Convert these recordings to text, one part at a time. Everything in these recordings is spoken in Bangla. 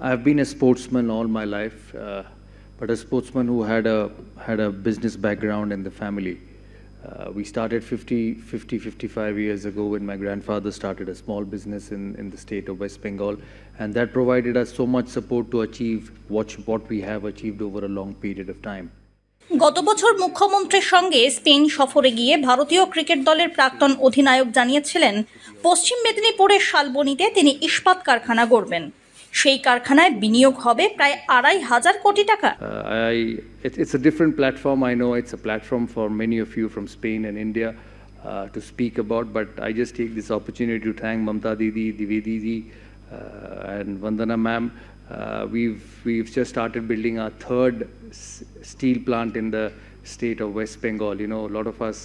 I've been a sportsman all my life, uh, but a sportsman who had a had a business background in the family. Uh, we started 50, 50, 55 years ago when my grandfather started a small business in, in the state of West Bengal, and that provided us so much support to achieve what, what we have achieved over a long period of time. গত বছর মুখ্যমন্ত্রীর সঙ্গে স্পেন সফরে গিয়ে ভারতীয় ক্রিকেট দলের প্রাক্তন অধিনায়ক জানিয়েছিলেন পশ্চিম মেদিনীপুরের শালবনীতে তিনি ইস্পাত কারখানা গড়বেন সেই কারখানায় বিনিয়োগ হবে প্রায় আড়াই হাজার কোটি টাকা Uh, I, it, it's a different platform. I know it's a platform for many of you from Spain and India uh, to speak about, but I just take this opportunity to thank Mamta Didi, Divedi Ji, uh, and Vandana ma'am. Uh, we've, we've just started building our third s- steel plant in the state of West Bengal. You know, a lot of us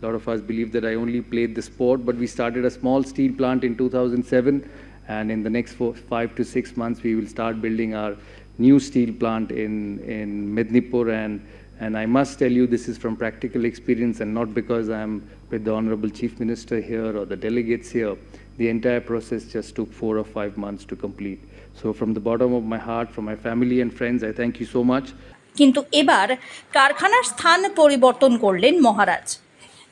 a lot of us believe that I only played the sport, but we started a small steel plant in 2007, and in the next four, five to six months, we will start building our new steel plant in in Mednipur. And and I must tell you, this is from practical experience, and not because I'm with the honorable chief minister here or the delegates here. The entire process just took four or five months to complete. So, from the bottom of my heart, from my family and friends, I thank you so much. কিন্তু এবার কারখানার স্থান পরিবর্তন করলেন মহারাজ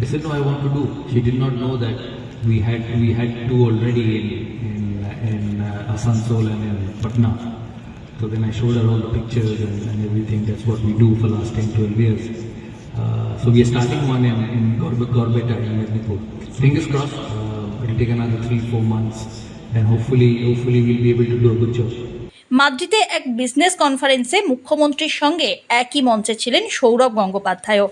I said, "No, I want to do." She did not know that we had we had two already in in in uh, Asansol and in Patna. So then I showed her all the pictures and, and everything. That's what we do for last 10, 12 years. Uh, so we are starting one in, in Gorbe, Gorbeta in Mednipur. Fingers crossed, uh, it'll take another three, four months and hopefully, hopefully we'll be able to do a good job. মাদ্রিদে এক বিজনেস কনফারেন্সে মুখ্যমন্ত্রীর সঙ্গে একই মঞ্চে ছিলেন সৌরভ গঙ্গোপাধ্যায়ও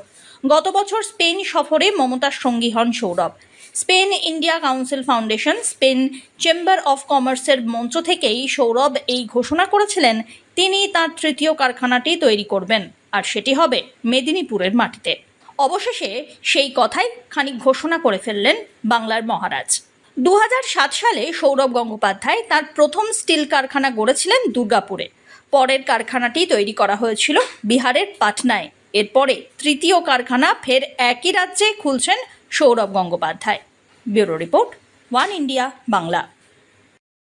গত বছর স্পেন সফরে মমতার সঙ্গী হন Sourav. Spain India council foundation, Spain chamber of কমার্সের মঞ্চ থেকেই সৌরভ এই ঘোষণা করেছিলেন, তিনি তার তৃতীয় কারখানাটি তৈরি করবেন, আর সেটি হবে মেদিনীপুরের মাটিতে। অবশেষে সেই কথাই খানিক ঘোষণা করে ফেললেন বাংলার মহারাজ। দু হাজার সাত সালে সৌরভ গঙ্গোপাধ্যায় তার প্রথম স্টিল কারখানা গড়েছিলেন দুর্গাপুরে। পরের কারখানাটি তৈরি করা হয়েছিল বিহারের পাটনায়। এরপরে তৃতীয় কারখানা ফের একই রাজ্যে খুলছেন Sourav Gangopadhyay. Bureau report One India Bangla.